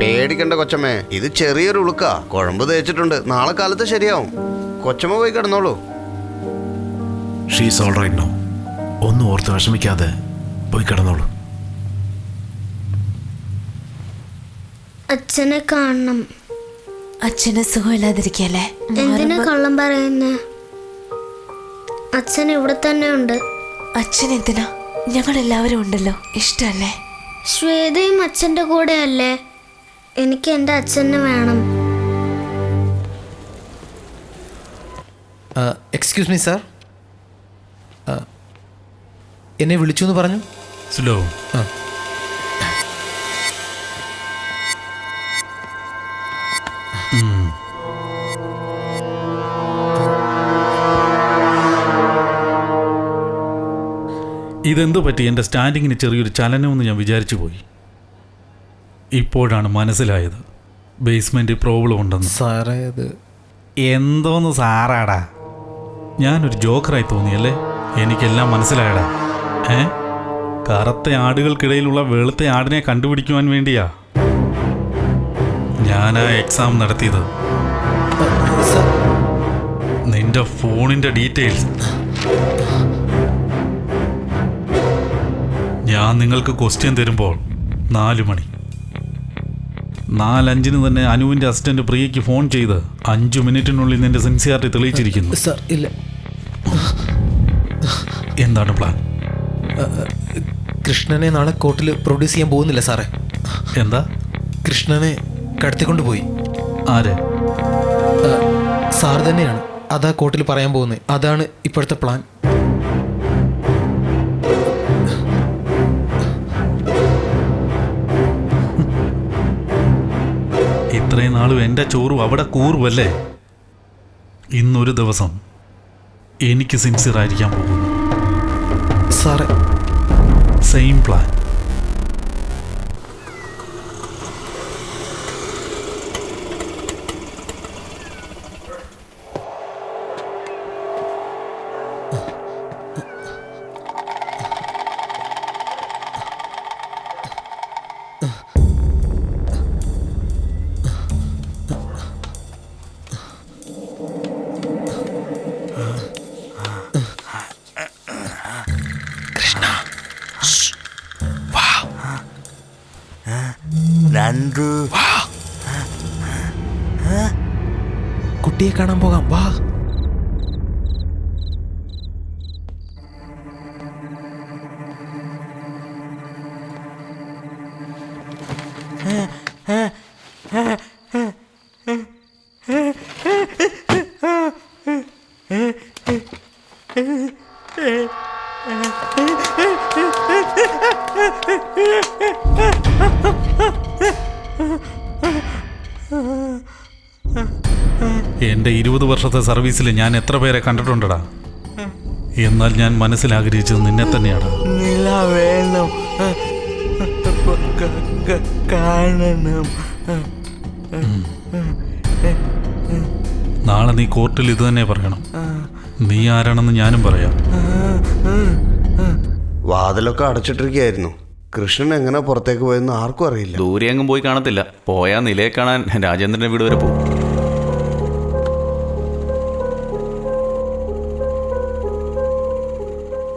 പേടിക്കണ്ട കൊച്ചമ്മേ ഇത് ചെറിയൊരു ഉളുക്കാ. കുഴമ്പ് തേച്ചിട്ടുണ്ട്. നാളെ കാലത്ത് ശരിയാവും. കൊച്ചമ്മ പോയി കിടന്നോളൂ. ഷീസ് ഓൾ റൈറ്റ് നോ ഒന്നും ഓർത്ത് വിഷമിക്കാതെ പോയി കിടന്നോളൂ. അച്ഛനെ കാണണം. അച്ഛന് സുഖമില്ലാതിരിക്കല്ലേ എന്തിനാ കള്ളം പറയുന്നേ? അച്ഛൻ ഇവിടെ തന്നെ ഉണ്ട്. അച്ഛൻ എന്തിനാ? ഞങ്ങൾ എല്ലാവരും ഉണ്ടല്ലോ. ഇഷ്ടല്ലേ? ശ്വേതയും അച്ഛന്റെ കൂടെ അല്ലേ എനിക്ക് എന്റെ അച്ഛനെ വേണം. എക്സ്ക്യൂസ് മീ സാർ എന്നെ വിളിച്ചു എന്ന് പറഞ്ഞു? സ്ലോ. ആ. ഇതെന്ത് പറ്റി? എന്റെ സ്റ്റാൻഡിങ്ങിന് ചെറിയൊരു ചലനമെന്ന് ഞാൻ വിചാരിച്ചു പോയി. ഇപ്പോഴാണ് മനസ്സിലായത്. ബേസ്മെന്റ് പ്രോബ്ലം ഉണ്ടെന്ന്. സാറേ അത് എന്തോന്ന് സാറാടാ? ഞാനൊരു ജോക്കറായി തോന്നിയല്ലേ? എനിക്കെല്ലാം മനസ്സിലായടാ. ഏ? കറുത്ത ആടുകൾക്കിടയിലുള്ള വെളുത്ത ആടിനെ കണ്ടുപിടിക്കുവാൻ വേണ്ടിയാ. ഞാൻ ആ എക്സാം നടത്തിയത്. നിന്റെ ഫോണിന്റെ ഡീറ്റെയിൽസ് ഞാൻ നിങ്ങൾക്ക് ക്വസ്റ്റ്യൻ തരുമ്പോൾ നാല് മണി. നാലഞ്ചിന് തന്നെ അനുവിന്റെ അസിസ്റ്റന്റ് പ്രിയയ്ക്ക് ഫോൺ ചെയ്ത് അഞ്ചു മിനിറ്റിനുള്ളിൽ നിന്റെ സിൻസിയാറിറ്റി തെളിയിച്ചിരിക്കുന്നു. സർ ഇല്ല. എന്താണ് പ്ലാൻ? കൃഷ്ണനെ നാളെ കോർട്ടിൽ പ്രൊഡ്യൂസ് ചെയ്യാൻ പോകുന്നില്ല സാറേ. എന്താ? കൃഷ്ണനെ കടത്തിക്കൊണ്ട് പോയി. ആര്? സാർ തന്നെയാണ് അതാ കോർട്ടിൽ പറയാൻ പോകുന്നത്. അതാണ് ഇപ്പോഴത്തെ പ്ലാൻ. ഇത്രയും നാളും എന്റെ ചോറും അവിടെ കൂറുമല്ലേ ഇന്നൊരു ദിവസം എനിക്ക് സിൻസിയർ ആയിരിക്കാൻ പോകുന്നു. സാറേ. സെയിം പ്ലാൻ കാണാൻ പോകാം. വാ. വർഷത്തെ സർവീസിൽ ഞാൻ എത്ര പേരെ കണ്ടിട്ടുണ്ടടാ? എന്നാൽ ഞാൻ മനസ്സിലാഗ്രഹിച്ചത് നിന്നെ തന്നെയാണ് വേണം കാണണം. നാളെ നീ കോർട്ടിൽ ഇത് തന്നെ പറയണം. നീ ആരാണെന്ന് ഞാനും പറയാം. വാതിലൊക്കെ അടച്ചിട്ടിരിക്കുകയായിരുന്നു. കൃഷ്ണൻ എങ്ങനെ പുറത്തേക്ക് പോയെന്ന് ആർക്കും അറിയില്ല. ദൂരെ എങ്ങും പോയി കാണത്തില്ല. പോയാ നിലയെ കാണാൻ രാജേന്ദ്രന്റെ വീട് വരെ പോകും.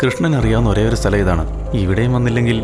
കൃഷ്ണൻ അറിയാവുന്ന ഒരേ ഒരു സ്ഥലം ഇതാണ്. ഇവിടെയും വന്നില്ലെങ്കിൽ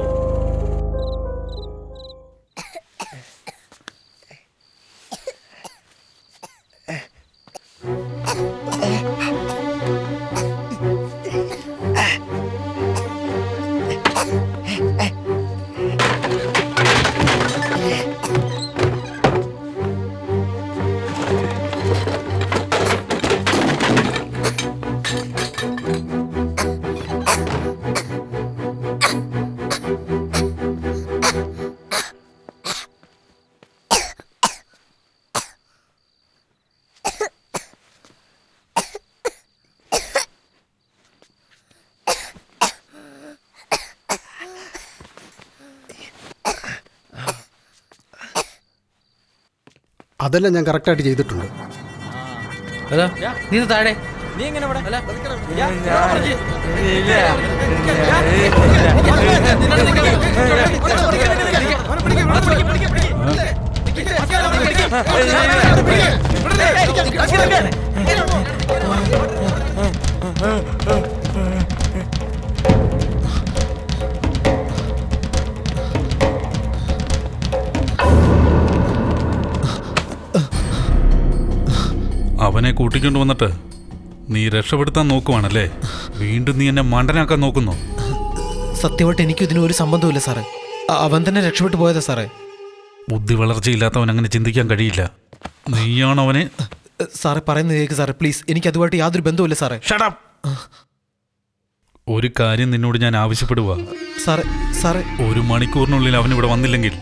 അതെല്ലാം ഞാൻ കറക്റ്റായിട്ട് ചെയ്തിട്ടുണ്ട് അതാ നീ ഇത് നീ അവനെ കൂട്ടിക്കൊണ്ട് വന്നിട്ട് നീ രക്ഷപ്പെടുത്താൻ നോക്കുവാണല്ലേ? വീണ്ടും നീ എന്നെ മണ്ടനാക്കാൻ നോക്കുന്നു. സത്യമായിട്ട് എനിക്ക് ഇതിന് ഒരു സംബന്ധമില്ല സാറേ. അവൻ തന്നെ രക്ഷപ്പെട്ടു പോയതാ സാറേ. ബുദ്ധി വളർച്ചയില്ലാത്തവൻ അങ്ങനെ ചിന്തിക്കാൻ കഴിയില്ല. നീയാണ് അവനെ സാറേ പറയുന്നത് കേൾക്ക് സാറേ പ്ലീസ്. എനിക്ക് അതുമായിട്ട് യാതൊരു ബന്ധവുമില്ല സാറേ. Up! ഒരു കാര്യം നിന്നോട് ഞാൻ ആവശ്യപ്പെടുക സാറേ സാറേ. ഒരു മണിക്കൂറിനുള്ളിൽ അവൻ ഇവിടെ വന്നില്ലെങ്കിൽ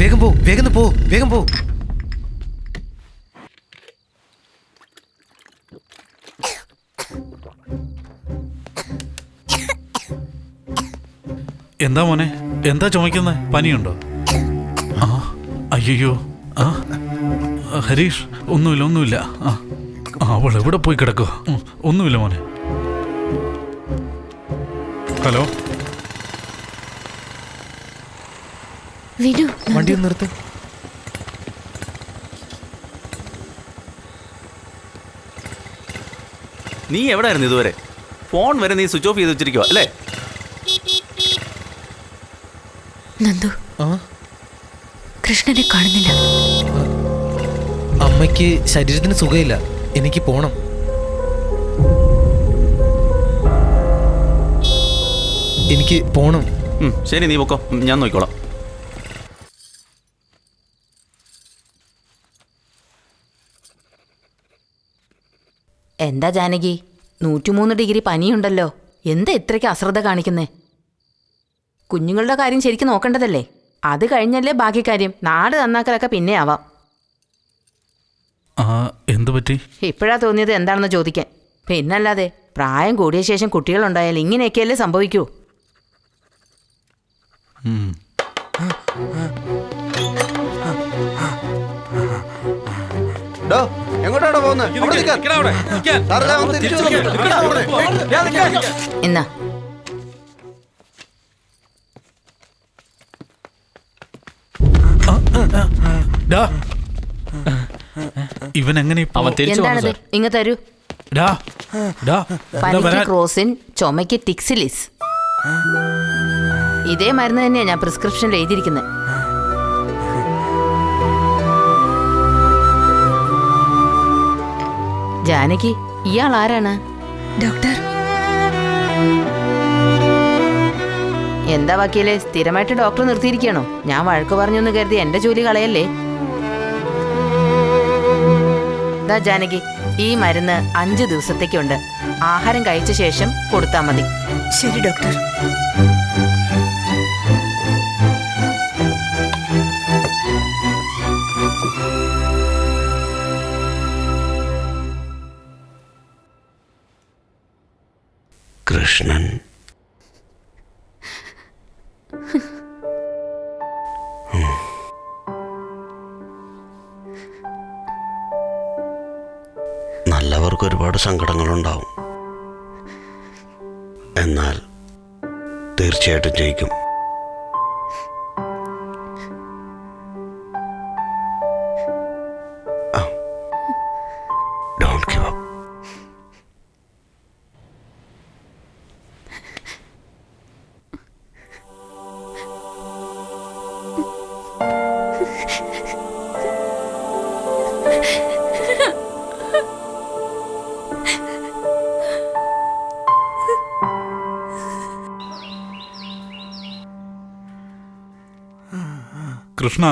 വേഗം പോ വേഗം പോ വേഗം പോ. എന്താ മോനെ? എന്താ ചുമക്കുന്നത് പനിയുണ്ടോ? ആ അയ്യോ ആ ഹരീഷ് ഒന്നുമില്ല ഒന്നുമില്ല. ആ, അവൾ എവിടെ പോയി കിടക്കുക ഒന്നുമില്ല മോനെ. ഹലോ? വിനു വണ്ടി ഒന്ന് നിർത്ത്. നീ എവിടെയായിരുന്നു ഇതുവരെ? ഫോൺ വരെ നീ സ്വിച്ച് ഓഫ് ചെയ്ത് വെച്ചിരിക്കുക അല്ലേ? നന്ദു. ആ? കൃഷ്ണനെ കാണുന്നില്ല. അമ്മയ്ക്ക് ശരീരത്തിന് സുഖമില്ല എനിക്ക് പോണം. എനിക്ക് പോണം. ശരി നീ പൊക്കോ. ഞാൻ നോക്കിക്കോളാം. എന്താ ജാനകി? നൂറ്റിമൂന്ന് ഡിഗ്രി പനിയുണ്ടല്ലോ. എന്താ ഇത്രയ്ക്ക് അശ്രദ്ധ കാണിക്കുന്നേ? കുഞ്ഞുങ്ങളുടെ കാര്യം ശരിക്കും നോക്കേണ്ടതല്ലേ? അത് കഴിഞ്ഞല്ലേ ബാക്കി കാര്യം. നാട് നന്നാക്കലൊക്കെ പിന്നെ ആവാം. ആ എന്തു പറ്റി? ഇപ്പോഴാ തോന്നിയത് എന്താണെന്ന് ചോദിക്കാൻ. പിന്നല്ലാതെ പ്രായം കൂടിയ ശേഷം കുട്ടികളുണ്ടായാൽ ഇങ്ങനെയൊക്കെയല്ലേ സംഭവിക്കൂ. ഡോ അവൻ തിരിച്ചു. എന്നാ ഇവൻ എങ്ങനെ ഇപ്പോ- എന്താണിത്? ഇങ്ങ് തരൂ. പനിക്ക് ക്രോസിൻ ചുമയ്ക്ക് ടിക്സിലിസ്. ഇതേ മരുന്ന് തന്നെയാണ് ഞാൻ പ്രിസ്ക്രിപ്ഷനിൽ എഴുതിയിരിക്കുന്നത് ജാനകി ഇയാൾ ആരാണ്? ഡോക്ടർ. എന്താ വക്കീലെ സ്ഥിരമായിട്ട് ഡോക്ടർ നിർത്തിയിരിക്കണോ ഞാൻ വഴക്ക് പറഞ്ഞൊന്ന് കരുതി എന്റെ ജോലി കളയല്ലേ? ദാ ജാനകി ഈ മരുന്ന് അഞ്ചു ദിവസത്തേക്കുണ്ട്. ആഹാരം കഴിച്ച ശേഷം കൊടുത്താൽ മതി. ശരി ഡോക്ടർ. നല്ലവർക്ക് ഒരുപാട് സങ്കടങ്ങളുണ്ടാവും. എന്നാൽ തീർച്ചയായിട്ടും ജയിക്കും. Krishna.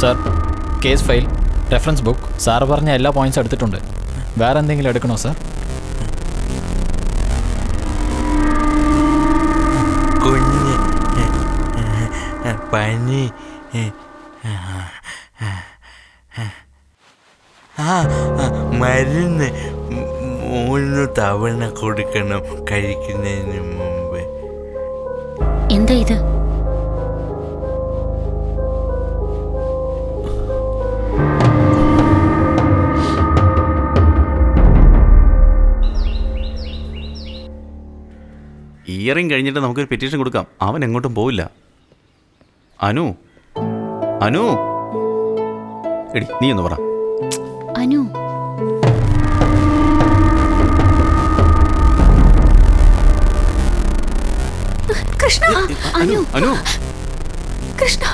Sir case file reference book sir പറഞ്ഞ എല്ലാ പോയിന്റ്സ് എടുത്തിട്ടുണ്ട്. വേറെ എന്തെങ്കിലും എടുക്കണോ സാർ കുഞ്ഞ് പനി. ആ ആ, മരുന്ന്. മൂന്ന് തവണ കൊടുക്കണം കഴിക്കുന്നതിന് മുമ്പ്. എന്താ ഇത്? ഇയറിങ് കഴിഞ്ഞിട്ട് നമുക്കൊരു പെറ്റീഷൻ കൊടുക്കാം. അവൻ എങ്ങോട്ടും പോവില്ല. അനു. അനു. എടി നീ ഒന്ന് പറ. അനു. കൃഷ്ണ. അനു അനു കൃഷ്ണ.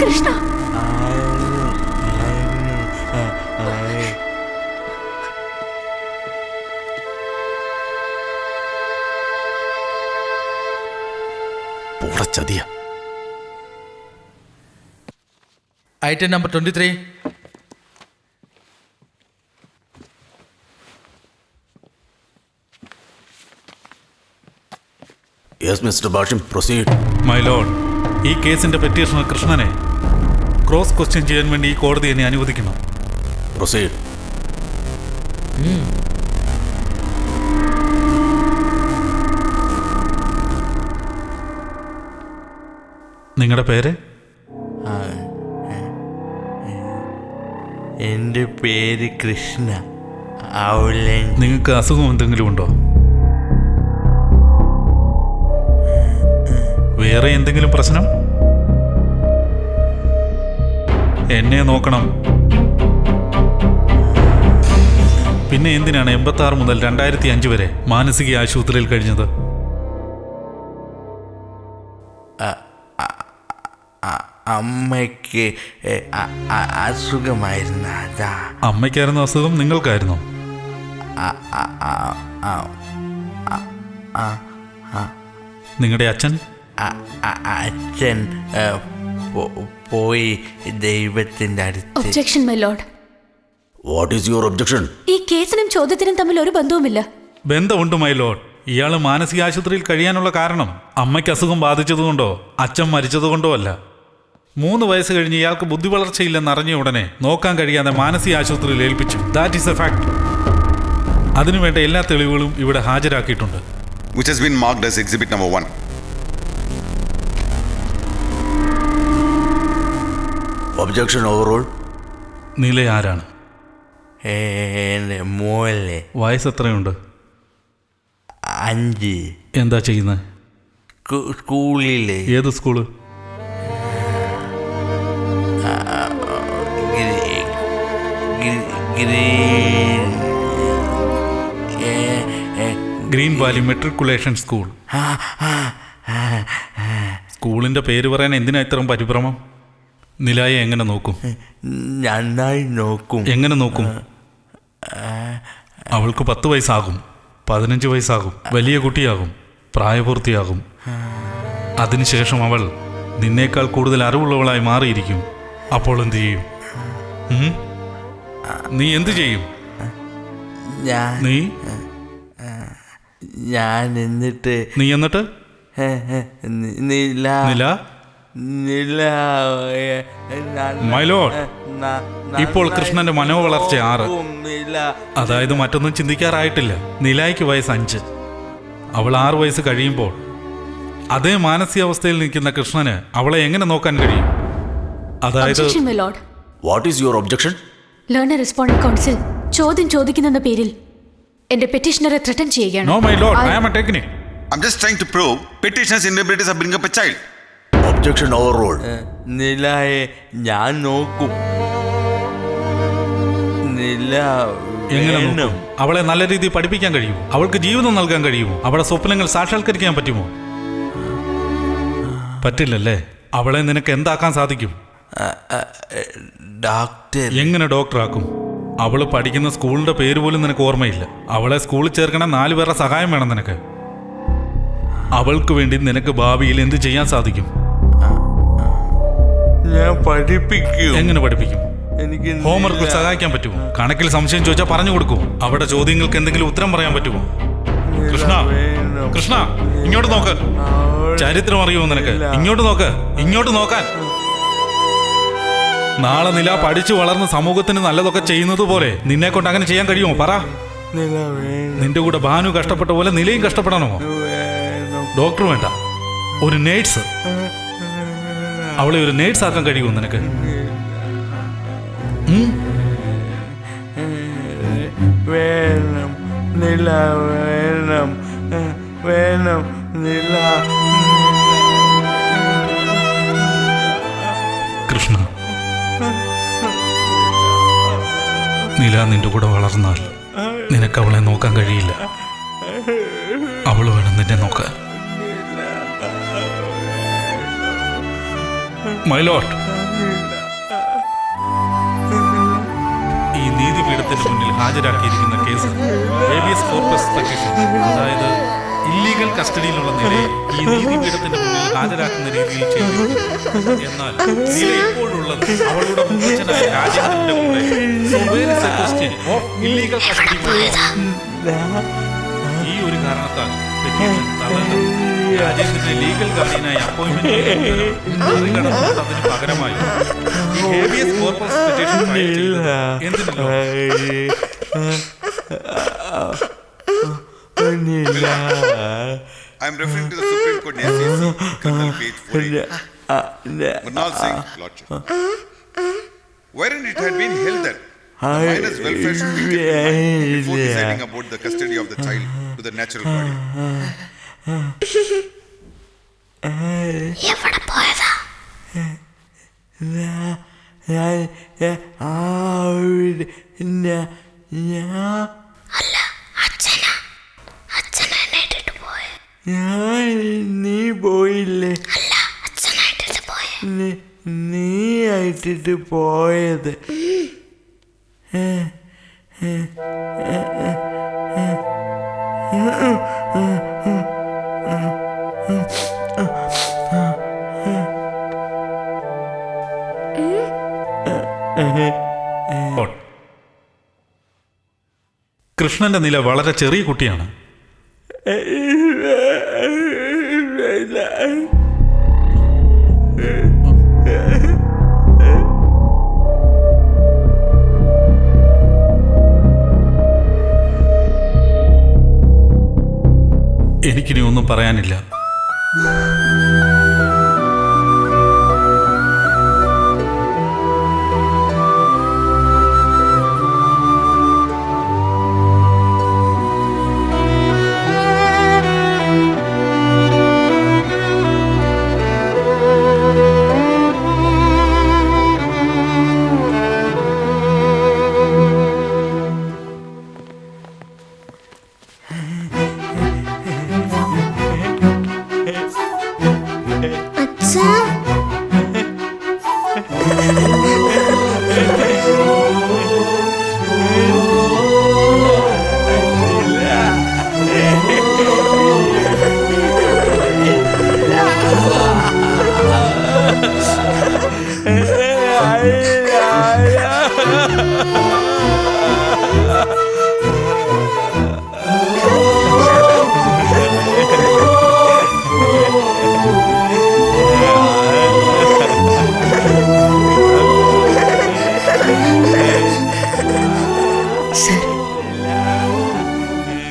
കൃഷ്ണ. പോട ചതിയ. Item number twenty three yes mister Bashim proceed my lord ഈ കേസിന്റെ പെറ്റീഷണർ കൃഷ്ണനെ ക്രോസ് ക്വസ്റ്റ്യൻ ചെയ്യാൻ വേണ്ടി ഈ കോടതി എന്നെ അനുവദിക്കണം പ്രൊസീഡ് നിങ്ങളുടെ പേര്? എന്റെ പേര് കൃഷ്ണ. നിങ്ങൾക്ക് അസുഖം എന്തെങ്കിലും ഉണ്ടോ? വേറെ എന്തെങ്കിലും പ്രശ്നം? എന്നെ നോക്കണം. പിന്നെ എന്തിനാണ് എൺപത്തി ആറ് മുതൽ രണ്ടായിരത്തി അഞ്ച് വരെ മാനസിക ആശുപത്രിയിൽ കഴിഞ്ഞത്? അമ്മയ്ക്ക് അസുഖമായിരുന്നു അതാ. അമ്മയ്ക്കായിരുന്നു അസുഖം നിങ്ങൾക്കായിരുന്നു? നിങ്ങളുടെ അച്ഛൻ? അച്ഛൻ പോയി ദൈവത്തിന്റെ അടുത്ത്. Objection my lord what is your objection ഈ കേസിനും ചോദ്യത്തിനും തമ്മിൽ ഒരു ബന്ധവുമില്ല. ബന്ധമുണ്ട് മൈ ലോഡ് ഇയാൾ മാനസിക ആശുപത്രിയിൽ കഴിയാനുള്ള കാരണം അമ്മയ്ക്ക് അസുഖം ബാധിച്ചതുകൊണ്ടോ അച്ഛൻ മരിച്ചതുകൊണ്ടോ അല്ല. മൂന്ന് വയസ്സ് കഴിഞ്ഞ് ഇയാൾക്ക് ബുദ്ധി വളർച്ചയില്ലെന്ന് അറിഞ്ഞ ഉടനെ നോക്കാൻ കഴിയാതെ മാനസിക ആശുപത്രിയിൽ ഏൽപ്പിച്ചു. ദാറ്റ് ഈസ് എ ഫാക്ട് അതിനുവേണ്ട എല്ലാ തെളിവുകളും ഇവിടെ ഹാജരാക്കിയിട്ടുണ്ട്. Which has been marked as exhibit number one. Objection overruled Nila ആരാണ്? മോലെ വയസ്സ് എത്രയുണ്ട് അഞ്ച്. എന്താ ചെയ്യുന്നത് സ്കൂളിലേ. ഏത് school? Gree- gree- green valley matriculation school. സ്കൂളിന്റെ പേര് പറയാൻ എന്തിനാ ഇത്രയും പരിഭ്രമം? നിലായെ എങ്ങനെ നോക്കും? നന്നായി നോക്കും. എങ്ങനെ നോക്കും? അവൾക്ക് പത്ത് വയസ്സാകും പതിനഞ്ച് വയസ്സാകും വലിയ കുട്ടിയാകും പ്രായപൂർത്തിയാകും. അതിനുശേഷം അവൾ നിന്നേക്കാൾ കൂടുതൽ അറിവുള്ളവളായി മാറിയിരിക്കും. അപ്പോൾ എന്ത് ചെയ്യും? നീ എന്ത് ചെയ്യും? ഞാൻ നീ? ഞാൻ എന്നിട്ട് നീ എന്നിട്ട്? നില? ന- ഇപ്പോൾ കൃഷ്ണന്റെ മനോവളർച്ച ആറ്. അതായത് മറ്റൊന്നും ചിന്തിക്കാറായിട്ടില്ല. നിലായ്ക്ക് വയസ്സ് അഞ്ച്. അവൾ ആറ് വയസ്സ് കഴിയുമ്പോൾ അതേ മാനസികാവസ്ഥയിൽ നിൽക്കുന്ന കൃഷ്ണന് അവളെ എങ്ങനെ നോക്കാൻ കഴിയും? അതായത് what is your objection learned respondent counsel ചോദ്യം ചോദിക്കുന്നെന്ന പേരിൽ എന്റെ പെറ്റീഷണറെ ത്രട്ടൻ ചെയ്യുകയാണ്. No my lord I am a technique I am just trying to prove petitioner's inabilities of bringing up a child. Objection overruled നിലായെ ഞാൻ നോക്കും. നില എങ്ങനെ. നോക്കും. അവളെ നല്ല രീതിയിൽ പഠിപ്പിക്കാൻ കഴിയുമോ? അവൾക്ക് ജീവിതം നൽകാൻ കഴിയുമോ? അവളെ സ്വപ്നങ്ങൾ സാക്ഷാത്കരിക്കാൻ പറ്റുമോ? പറ്റില്ലല്ലേ? അവളെ നിനക്ക് എന്താക്കാൻ സാധിക്കും? ഡോക്ടർ. എങ്ങനെ ഡോക്ടറാക്കും? അവൾ പഠിക്കുന്ന സ്കൂളിന്റെ പേര് പോലും നിനക്ക് ഓർമ്മയില്ല. അവളെ സ്കൂളിൽ ചേർക്കണ നാല് പേരുടെ സഹായം വേണം നിനക്ക്. അവൾക്ക് വേണ്ടി നിനക്ക് ഭാവിയിൽ എന്ത് ചെയ്യാൻ സാധിക്കും? ഞാൻ പഠിപ്പിക്കും. എങ്ങനെ പഠിപ്പിക്കും? എനിക്ക് ഹോംവർക്ക് സഹായിക്കാൻ പറ്റുമോ? കണക്കിൽ സംശയം ചോദിച്ചാൽ പറഞ്ഞു കൊടുക്കും. അവിടെ ചോദ്യങ്ങൾക്ക് എന്തെങ്കിലും ഉത്തരം പറയാൻ പറ്റുമോ? കൃഷ്ണ കൃഷ്ണ ഇങ്ങോട്ട് നോക്ക്. ചരിത്രം അറിയുമോ നിനക്ക്? ഇങ്ങോട്ട് നോക്ക്. ഇങ്ങോട്ട് നോക്കാൻ. നാളെ നില പഠിച്ചു വളർന്ന് സമൂഹത്തിന് നല്ലതൊക്കെ ചെയ്യുന്നത് പോലെ നിന്നെ കൊണ്ട് അങ്ങനെ ചെയ്യാൻ കഴിയുമോ? പറ. നിന്റെ കൂടെ ഭാനു കഷ്ടപ്പെട്ട പോലെ നിലയും കഷ്ടപ്പെടണമോ? ഡോക്ടർ വേണ്ട. ഒരു നേഴ്സ്. അവളെ ഒരു നേഴ്സ് ആക്കാൻ കഴിയുമോ നിനക്ക്? നില കൃഷ്ണ നില നിന്റെ കൂടെ വളർന്നാൽ നിനക്ക് അവളെ നോക്കാൻ കഴിയില്ല. അവൾ വേണം നിന്നെ നോക്കാൻ. മൈലോട്ട് ഈ നീതിപീഠത്തിന് മുന്നിൽ ഹാജരാക്കിയിരിക്കുന്ന കേസ് ഹേബിയസ് കോർപ്പസ് പെറ്റീഷൻ അതായത് ഇല്ലീഗൽ കസ്റ്റഡിയിലുള്ള നിലയിൽ ഈ നീതിപീഠത്തിന്റെ മുന്നിൽ ഹാജരാക്കുന്ന രീതിയിൽ ചെയ്തു എന്നാൽ നില ഇപ്പോഴുള്ളത് അവളുടെ മുത്തച്ഛനായ രാജേന്ദ്രന്റെ കൂടെ illegal custody ഈ ഒരു കാരണത്താൽ പെറ്റീഷൻ തള്ളണം രാജേന്ദ്രന്റെ ലീഗൽ ഗാർഡിയനായി അപ്പോയിന്റ്മെന്റ് പകരമായി ഹേബിയസ് കോർപ്പസ് പെറ്റീഷൻ ഫയൽ ചെയ്തത് എന്തിനല്ലോ I am referring to the Supreme Court SAC, Colonel page 48. Murnal Singh, Lordship. Wherein it had been held that the minor's welfare should be kept before deciding about the custody of the child to the natural guardian. എവിടെ പോയതാ? അല്ല അച്ഛനാ. അച്ഛനാ എന്നെ ഇട്ടിട്ട് പോയ. നീ പോയില്ലേ അല്ല അച്ഛനായിട്ടിട്ട് പോയ നീ- ആയിട്ടിട്ട് പോയത്. കൃഷ്ണന്റെ നില വളരെ ചെറിയ കുട്ടിയാണ്. എനിക്കിനി ഒന്നും പറയാനില്ല.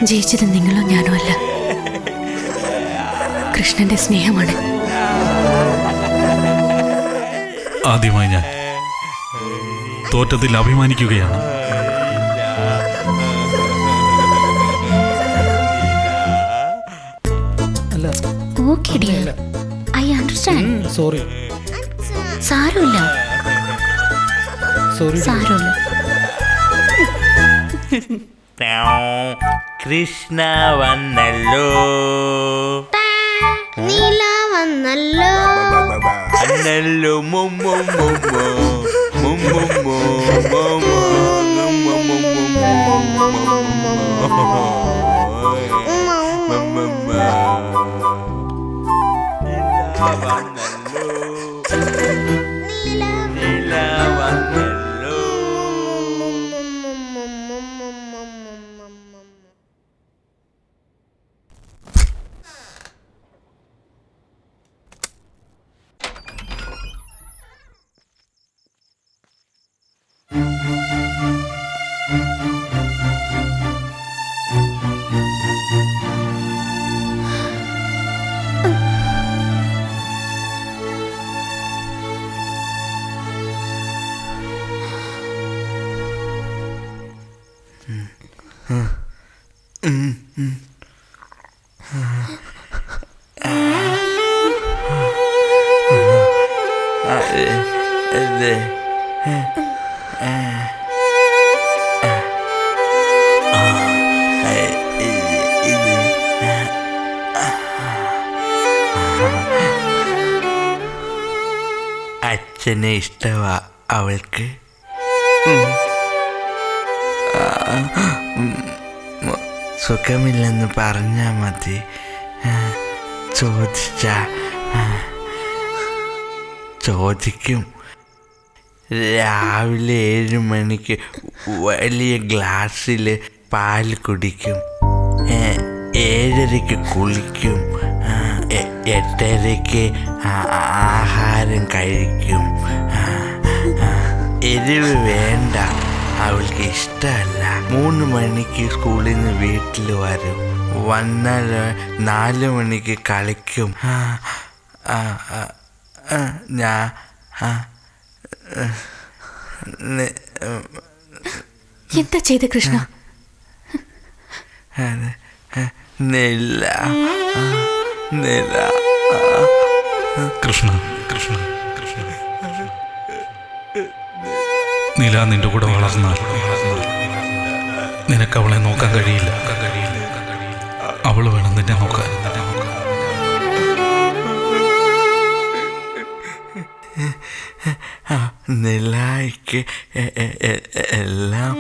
ജയിച്ചത് നിങ്ങളോ ഞാനോ അല്ല. കൃഷ്ണന്റെ സ്നേഹമാണ്. ആദ്യമായി ഞാൻ തോറ്റത്തിൽ അഭിമാനിക്കുകയാണ്. അല്ല okay dear I understand. Sorry. സാരമില്ല. സോറി സാരമില്ല. കൃഷ്ണ വന്നല്ലോ നീല വന്നല്ലോ അന്നല്ലോ വന്നല്ലോ മുമ്മു മുമ്മു മുമ്മു വന്നല്ലോ അച്ഛനെ ഇഷ്ടമാ അവൾക്ക്. സുഖമില്ലെന്ന് പറഞ്ഞാ മതി. ചോദിച്ച ചോദിക്കും. രാവിലെ ഏഴ് മണിക്ക് വലിയ ഗ്ലാസ്സിൽ പാൽ കുടിക്കും. ഏഴരയ്ക്ക് കുളിക്കും. എട്ടരയ്ക്ക് ആഹാരം കഴിക്കും. എരിവ് വേണ്ട. അവൾക്ക് ഇഷ്ടമല്ല. മൂന്ന് മണിക്ക് സ്കൂളിൽ നിന്ന് വീട്ടിൽ വരും. വന്നാൽ നാല് മണിക്ക് കളിക്കും. ഞാ ഞാൻ എന്താ ചെയ്ത കൃഷ്ണ? നില. നില. കൃഷ്ണ കൃഷ്ണ. കൃഷ്ണ നിന്റെ കൂടെ വളർന്ന നിനക്ക് അവളെ നോക്കാൻ കഴിയില്ല. അവൾ വേണം നിന്നെ നോക്കാൻ. നിലായിക്ക് എല്ലാം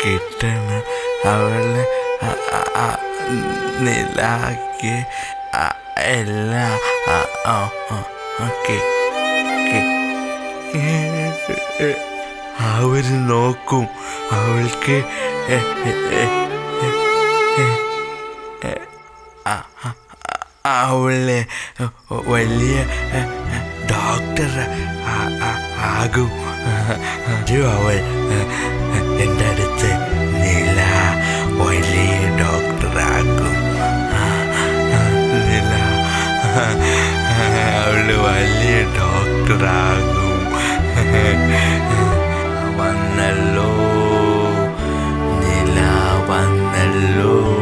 കിട്ടണ. അവൾ നിലാക്ക് എല്ലാം ഓക്കെ ആ, അവർ നോക്കും. അവൾക്ക് അവളെ വലിയ ഡോക്ടർ ആകും. അവൾ എന്റെ അടുത്ത് നില വലിയ ഡോക്ടറാകും നില അവൾ വലിയ ഡോക്ടറാകും Vanello, nella Vanello.